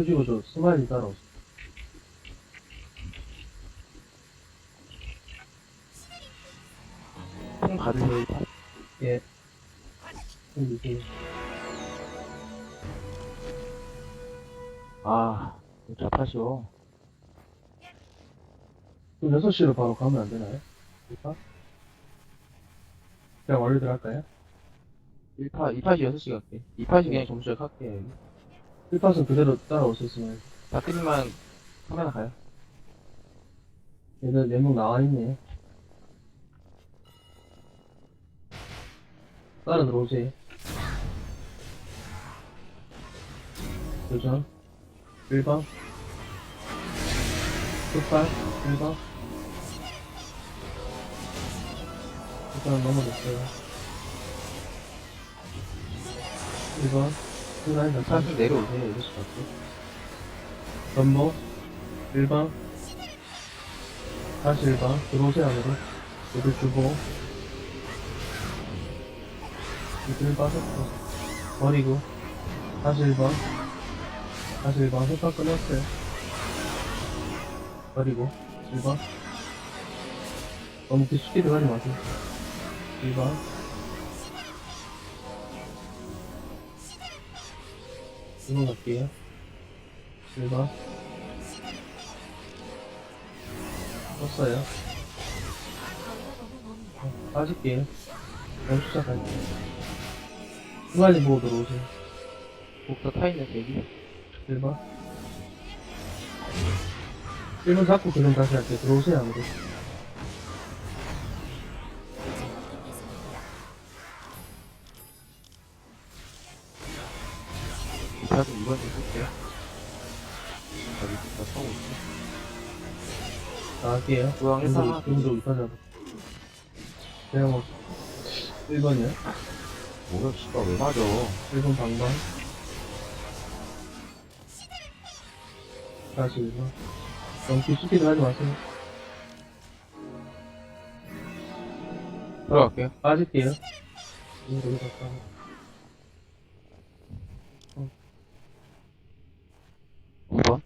그리고 저 스마일이. 통 받으세요. 예. 챙기세요. 아, 잡하시오. 그럼 6시로 바로 가면 안 되나요? 1파? 그냥 원래대로 할까요? 1파, 2파시 6시 갈게. 2파시 그냥 점수를 할게요, 여기. 1파는 그대로 따라오세요, 스마일. 나트님만 카메라 가요. 얘는 연목 나와있네. 따라 들어오세요. 도전. 1번. 끝발. 1번. 일단 넘어졌어요. 1번. 사실 내려오세요, 6시 갈게. 전모 1번 다시 1번 들어오세요 안으로. 여기 주고. 이들 빠졌고 버리고. 다시 1번 다시 1번 흑판 끊었어요. 버리고. 1번 너무 깊숙이 들어가지 마세요. 1번 이번 갈게요. 1번 떴어요. 어, 빠질게요. 연수작할게요. 후반이 보고 들어오세요? 복도 타있는 대기. 1번 1번 잡고 그럼 다시 할게요. 들어오세요 아무도 2파도 2번 좀 쓸게요. 여기 진짜 서고 있어. 나갈게요. 중앙 지금도 1파 지금도 위파 잡아 제가 뭐 1번이요? 뭐야, 씨발, 왜 맞아. 1번 방방? 다시 1번. 너무 깊숙이 들어가지 마세요. 들어갈게요. 빠질게요. 갔다 2번.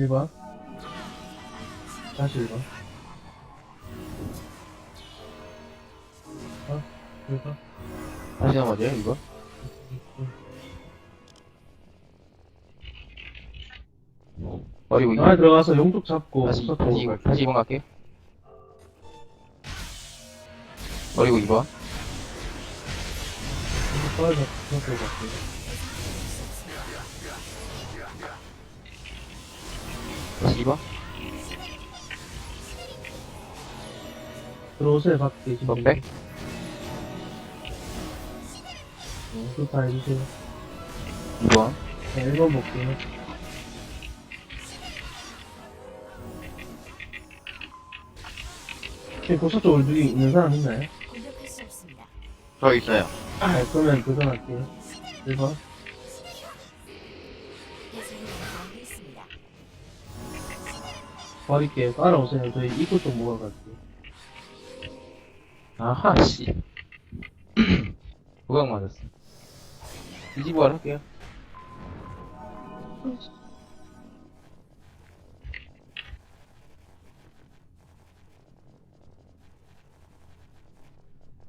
1번 다시 1번 어? 1번 다시 넘어져요, 이거? 버리고 2번. 안에 들어가서 용쪽 잡고 다시, 다시, 이거, 갈게요. 다시 2번 갈게요. 버리고 2번. 빠져서 수석 보고 갈게요 2번. 들어오세요 밖에 2번 백. 어, 좋다 해주세요 2번. 네, 1번 볼게요 지금 고속 쪽 올두기 있는 사람 있나요? 공격할 수 없습니다. 저 있어요. 네, 그러면 도전할게요 1번 버릴게요 따라오세요 저희 입구 쪽 모아갈게요 아하, 씨. 구강 맞았어. 뒤집어 할게요.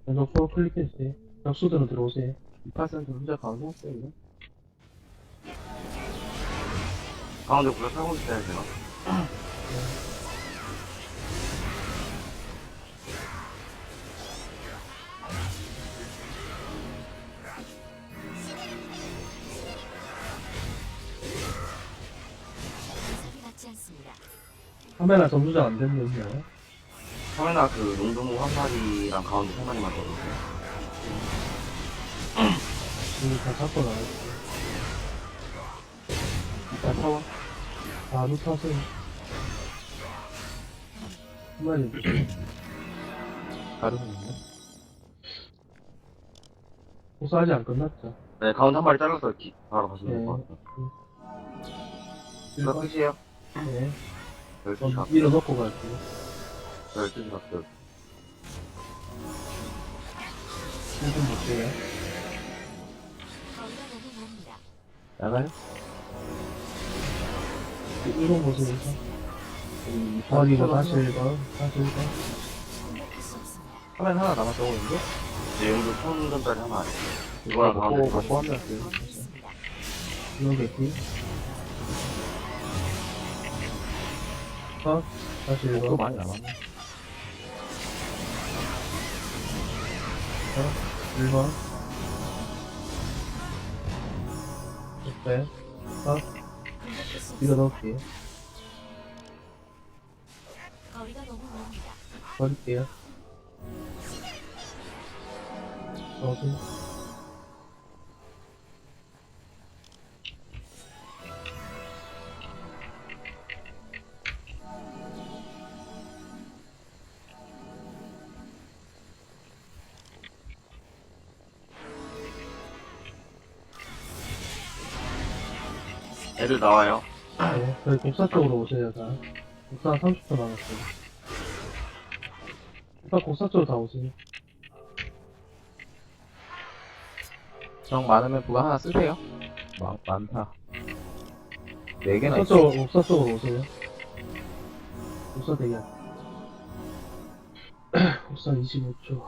계속 프로 클릭해주세요 역수대로 들어오세요 2파센트 혼자 가운데 했어요, 이거? 가운데 불러 살고 있어야 되나? 카메라 점수작 안 되는 거 있나요? 카메라 그 용도무 한 마리랑 가운데 세 마리만 떠주세요. 이거 다 잡고 나갈게요 2파 타워. 바로 타세요 한 마리 가르는 있네. 호수 아직 안 끝났죠? 네, 가운데 한 마리 잘라서 기, 바로 가시면 네. 될것 같아요. 이거 1번 끝이에요? 네 12시 그럼 갔어요. 밀어넣고 갈게요 12시 갔어요. 1분 볼게요. 나가요? 1번 보세요. 이 아, 이거 서로 다시 하나- 1번. 다시 1번. 공격할 수 없습니다. 화면 하나 남았다고 했는데? 이제 용도 천전짜리 하나 아래. 이거랑 먹고, 다시. 먹고 하면 돼요. 거기 있습니다. 이거 개 피. 컷. 다시 또 1번. 많이 남았네. 컷. 1번. 네. 컷. 공격할 수 이거 없습니다. 넣을게요. 거리가 너무 멉니다. 버릴게요. 넣으 애들 나와요. 네, 저희 곡사 쪽으로 오세요, 다. 곡사 30초 남았어요. 일단 곡사 쪽으로 다 오세요. 정 많으면 부가 하나 쓰세요. 많, 많다. 네 개나 곡사 있어. 쪽으로, 곡사 쪽으로 오세요. 곡사 대기할. 곡사 25초.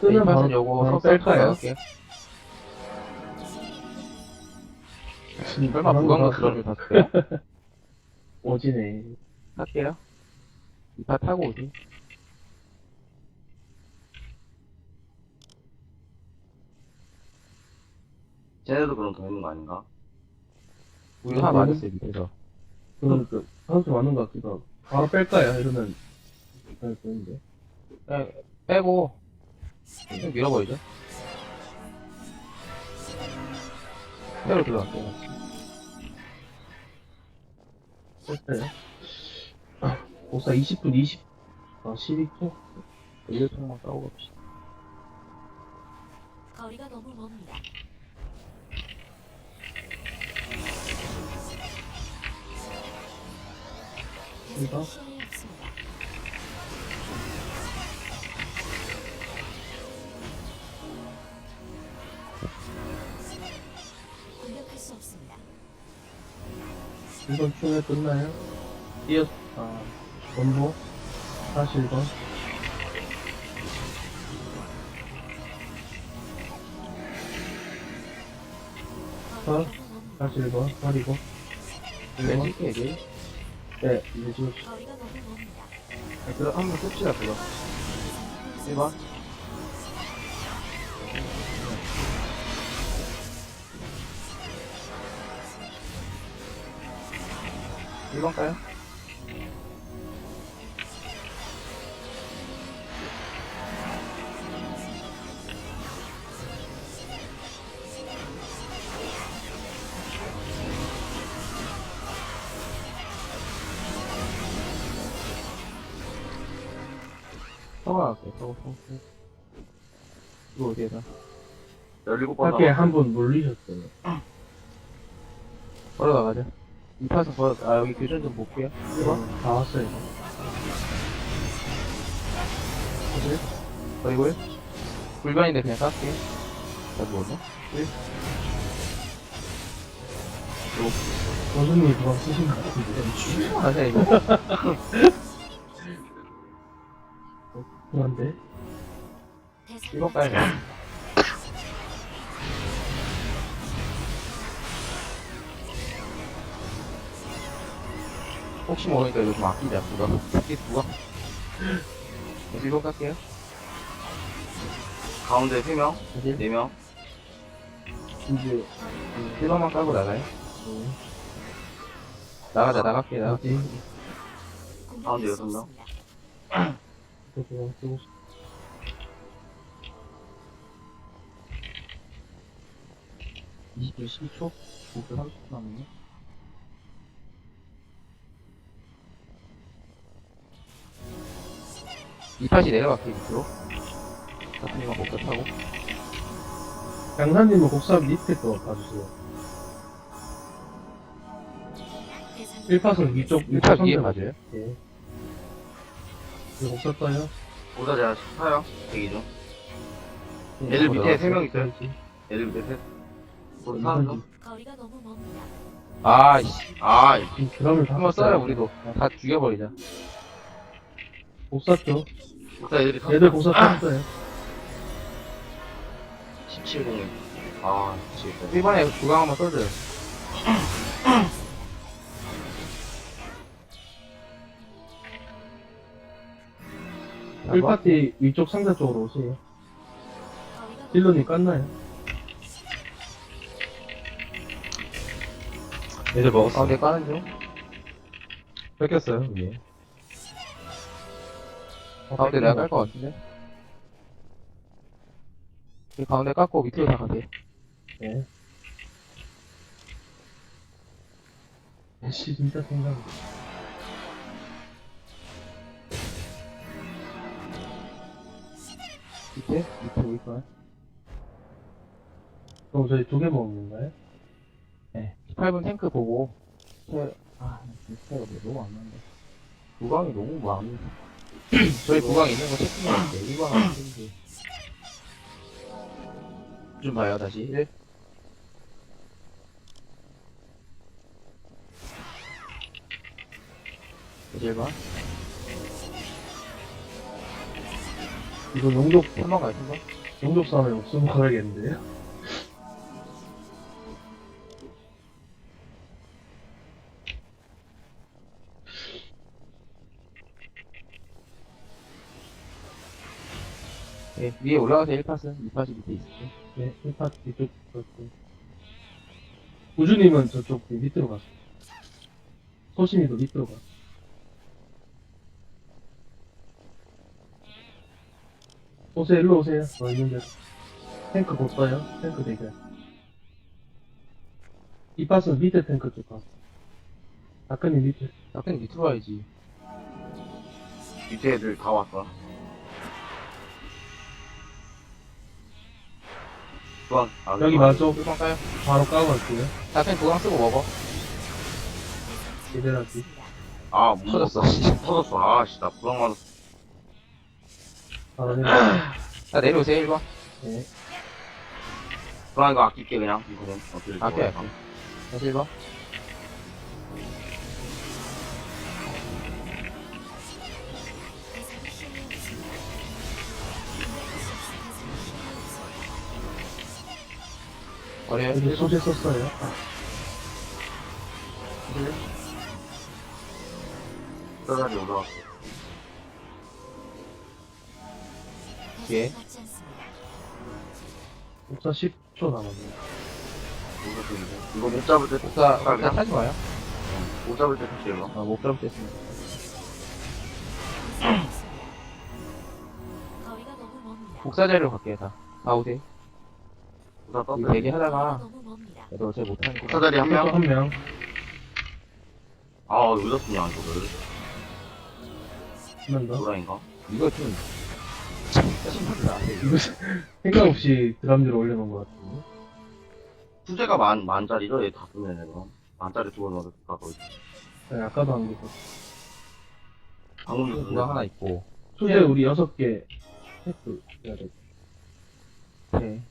네, 이파는 요거 뺄까요? 할게 설마 들어줄 다 쓸게요? 오지네. 할게요. 이파 타고 오지. 쟤네도 그럼 더 있는 거 아닌가? 우리 하나 맞았어요, 밑에서. 그럼 그, 선수 맞는 것 같기도 하고. 바로 뺄까요? 이러면, 뺄 거인데. 그냥 빼고, 좀 밀어버리죠. 새로 들어갈게요. 뺄까요? 아, 곡사 20분 20, 아, 12초? 1초만 싸우고 갑시다. 거리가 너무 멉니다. 이거? 없습니다. 이번 충에 끝나요? 뛰어, 아, 원보? 다시 1번. 거리가 어? 다시 1번. 버리고. 왠지 얘기. 네, 이제 지금 멉니다. 그럼 한번 씁시다, 그거. 1번. 일번 가요? 서가 갈게요, 서가, 서가. 이거 어디에다? 17번 밖에 나왔어. 한분 물리셨어요. 걸어 나가자. 이 파서 걸어, 아, 여기 교전 좀 볼게요. 1번. 다 왔어요. 그리고요. 불변인데 그냥 깎게. 나 뭐냐? 원수님이 그거 쓰신 것 같은데. 가자, 이거. 그런데? 대상 1번 가야 혹시 모르니까 이거 좀 아끼자, 부가. 아끼, 부가. 1번 갈게요. 가운데 3명, 이제, 4명. 이제, 1번만 깔고 나가요. 음, 나가자, 나갈게, 나. 어디? 가운데 공격할 수 여섯 명. 없습니다. 그거 쓰고 싶- 이 12초? 목표 30초 남았네. 이 팟이 내려갈게, 밑으로. 이만 목표 타고. 양사님은 곡사 밑에 거 봐주세요. 대상이 1파선 위쪽, 1팟 위에 맞아요? 예. 이거 곡사 떠요? 보다 제가 14요. 대기 중. 얘들 밑에 세명 있어요. 있어야지. 얘들 밑에 셋. 사는 거리가 너무 멉니다. 아이씨. 아, 지금 드럼을 다 한번 써요, 우리도. 다 죽여버리자. 못 쐈죠. 일단 애들이 사 얘들 고사 탔어요. 17공에. 아, 미치겠다. 이번에 주강 한번 써줘요. 아, 1파티 위쪽 상자 쪽으로 오세요. 딜러님 깠나요? 애들 먹었어. 가운데 까는 중. 뺏겼어요, 위에. 가운데 내가 깔 것 같은데? 이 가운데 깎고 밑으로 다 가게. 네. 씨 진짜 생각. 밑에? 밑에 보일 거야. 그럼 저희 두개 먹는 건가요? 네. 18분 탱크 보고. 스페, 아, 스페가 너무 안 나는데. 구강이 너무 많은데. 저희 구강 있는 거 체크해야 돼. 1번 하나 챙기. 좀 봐요, 다시. 1. 다시 1번. 이거 용접, 3번 가요, 3번. 용접 싸움에 없으면 걸어야겠는데요? 네, 위에 올라가서 1파스, 2파스 밑에 있을게. 네, 1파티 이쪽, 그렇고. 우주님은 저쪽 밑으로 갔어. 소신이도 밑으로 가. 오세요, 일로 오세요. 어, 있는데. 탱크 못 써요. 탱크 대결. 이 파스는 밑에 탱크 쪽 가. 아까님 밑에. 낙근이 밑으로 와야지. 밑에 애들 다 왔어. 주황. 아, 여기 맞아. 1번 까요. 바로 까고 갈게요. 낙근이 구강 쓰고 먹어. 기대하기. 아, 못 터졌어. 터졌어. 아, 씨, 나 부상 맞았어. 바로 해. 자, 내려오세요, 1번. 네. 부상 이거 아낄게, 그냥. 이거는. 어떻게 아껴, 아껴. 다시 1번. 버려요, 여기 1번. 소재 썼어요. 뼈다리 올라왔어. 예. 않습니다. 목사 10초 남았네요. 이거 못 잡을 때, 자, 아, 자, 그냥 타지 마요. 못 잡을 때 택시 일로. 아, 못 잡을 때 멉니다. 복사 자리로 갈게요, 다. 다 오세 요. 부상 이 떴어요. 대기 거리가 하다가, 너무 멉니다. 어차피 못하니까. 복사자리 한 명. 한 명. 아, 늦었으냐, 저걸. 한명 더. 노라인가? 이거 좀, 심하다. 이거 생각 없이 드럼즈를 올려놓은 것 같은데. 수제가 만, 만짜리죠? 얘 다 쓰면 내가. 만짜리 두번 넣었다, 거의. 네, 아까도 한게 있었어. 방금도 구강 하나 있고. 소재 우리 여섯 개 테크 해야 돼. 네.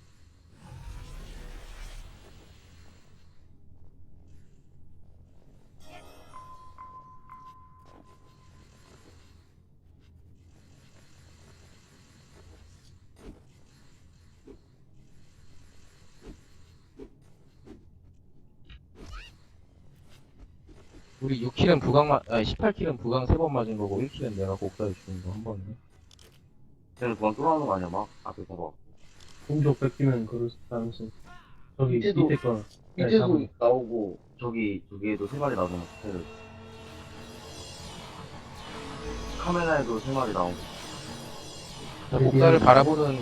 우리 6킬은 부강 마, 아니 18킬은 부강 3번 맞은 거고 1킬은 내가 곡사에 죽은 거한 번에. 쟤는 그만 뚫어놓는 거 아니야, 막? 앞에 봐봐. 공조 뺏기면 그럴 가능성. 저기 밑에도- 밑에 거. 네, 밑에도 잡은. 나오고, 저기, 저기에도 세 마리 나오잖아, 스테를. 카메라에도 세 마리 나오고. 자, 곡사를 바라보는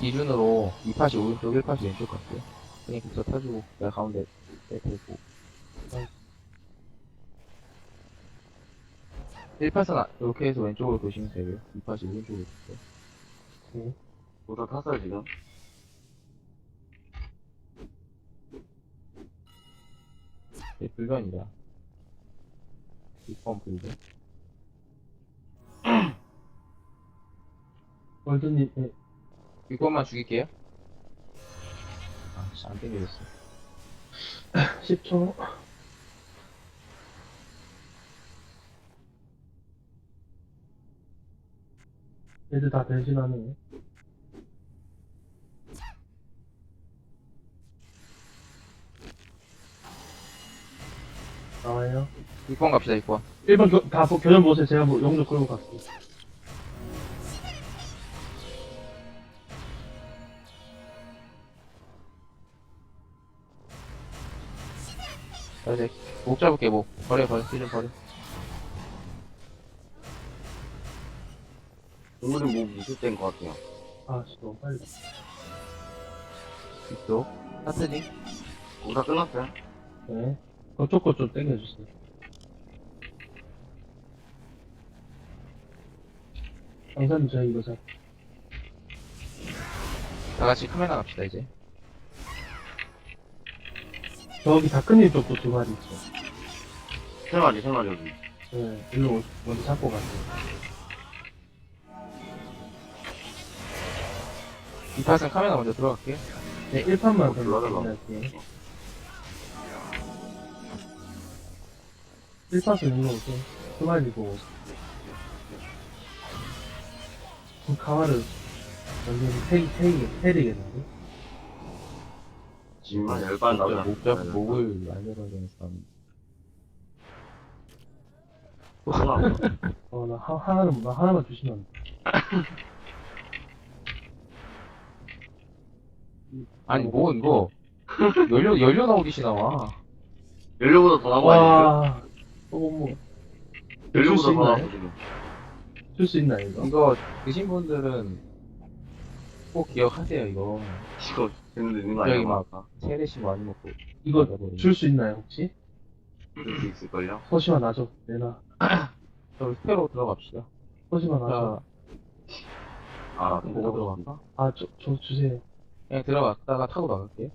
기준으로 2파시 오른쪽 1파시 왼쪽 갈게요. 그냥 곡사 타주고 내가 가운데 빼고 1파선 이렇게 해서 왼쪽으로 도시면 되고요. 2파시 오른쪽으로 도세요. 모자 탔어요, 지금. 네, 불변이다. 6번 불변. 월드님, 네. 6번만 죽일게요. 아, 씨, 안 땡겨졌어. 10초. 애들 다 변신하네. 나와요. 6번 갑시다 6번 1번 교, 다 보- 교전 보세요. 제가 뭐 영조 끌고 갈게요. 자 이제 목 잡을게 목 버려 버려 시즌 버려 오늘은 뭐 무슨 때인 것 같아요. 아, 씨, 너무 빨리. 이쪽 하트니 공사 끝났어요? 네. 그쪽 거좀 땡겨주세요. 강사님, 저희 이거 잡, 다 같이 카메라 갑시다 이제 저기 다크님 쪽도 두 마리 있어. 세 마리, 세 마리 여기. 네, 일로 오- 먼저 잡고 가세요. 이 파스는 카메라 먼저 들어갈게 네, 1판만 더 올라가라. 할게요. 1판은 일로 오세요. 두 마리 보고 오세요. 그럼 가와를 완전히 세, 세, 세리겠는데? 지금 한 열반 나오잖아. 목 잡, 목을 날려가야 되는 사람. 어, 나 하, 하나는, 나 하나만 주시면 안 돼. 아니 뭐 이거 연료 연료 나오듯이 나와 연료보다 더 아니에요? 와, 또 뭐, 연료보다 줄수 더 있나요? 나왔어, 지금. 줄수 있나, 이거? 이거 드신 분들은 꼭 기억하세요 이거 이거 되는데 있는 거 여기 아니야? 막 세례씩 많이 먹고 이거. 줄 수 있나요, 혹시? 줄 수 있을걸요? 소시만 놔줘, 내놔. 저 스페로 들어갑시다 소시만 놔줘. 자 아, 보고 들어갈까? 아, 저, 저 주세요. 그냥 들어갔다가 타고 나갈게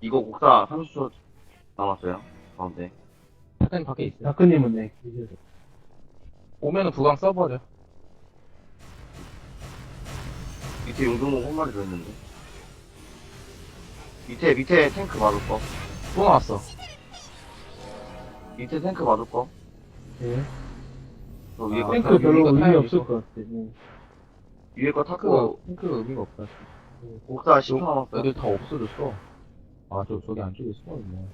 이거 곡사 30초 남았어요. 가운데. 타탄 밖에 있어요 다크님은 네, 오면은 부강 써버려 밑에 용종목 한 마리 더 있는데. 밑에, 밑에 탱크 맞을 거. 또 나왔어 밑에 탱크 맞을 거. 네. 저 위에 아, 거, 탱크 탱크 별로 의미 없을. 것 같아. 네. 위에 거 탱크가 탱크가 의미가 없다 10초 남았어요. 애들 다 없어졌어 아 저 저기 안쪽에 숨어있네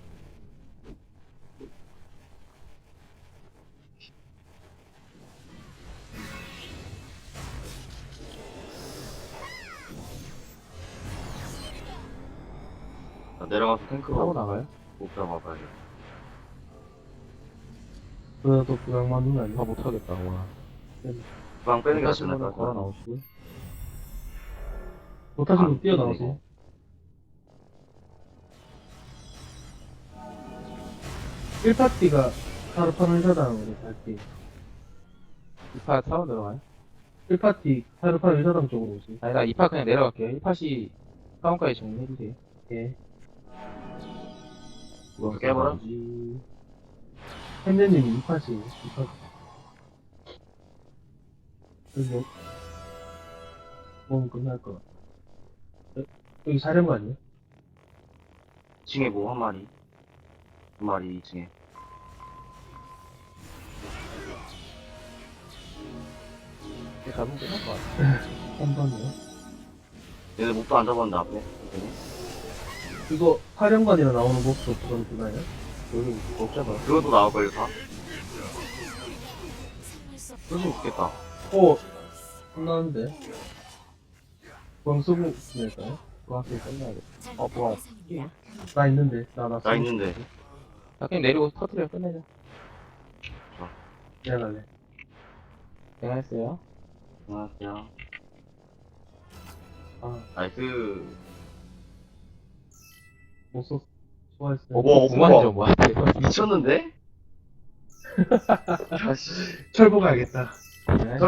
자, 내려가서 타고 탱크로 나가요? 곡사 봐봐야 돼. 그래도 그냥 안다 돼. 못하겠다 와 주방 빼는 게 다시 분은 걸어? 나오시고 못하시면 안 뛰어나오세요. 일파티가 사르파는 의사당으로 갈게요. 이파 타고 들어가요? 1파티 사르파는 의사당 쪽으로 오세요. 아니 나 이파 그냥 내려갈게요 1파시 사원까지 정리해주세요 예. 그거 깨버려? 써야지. 햄재님이 2파시, 2파시. 여기, 몸 끝날 것 같아. 여- 여기 사령관 아니에요? 2층에 뭐 한 마리. 두 마리 2층에. 이렇게 잡으면 끝날 것 같아 3번이요. 얘네 목도 안 잡았는데 앞에. 이거 사령관이라 나오는 목도 그건 그나요? 여기 못 잡아 그것도 나올걸요, 다? 수 있겠다. 오! 끝나는데? 광수부 낼까요? 부강길 끝내야겠다 잘 어, 뭐야. 나 있는데, 나, 나, 나 있는데. 자 그냥 내리고 터트려 끝내자 내가 갈래. 내가 했어요 안녕하세요. 아, 나이스. 못 썼어. 수고했어요. 어, 뭐, 9만 뭐. 점 와. 대박. 미쳤는데? 아씨. 철거 가야겠다. 네.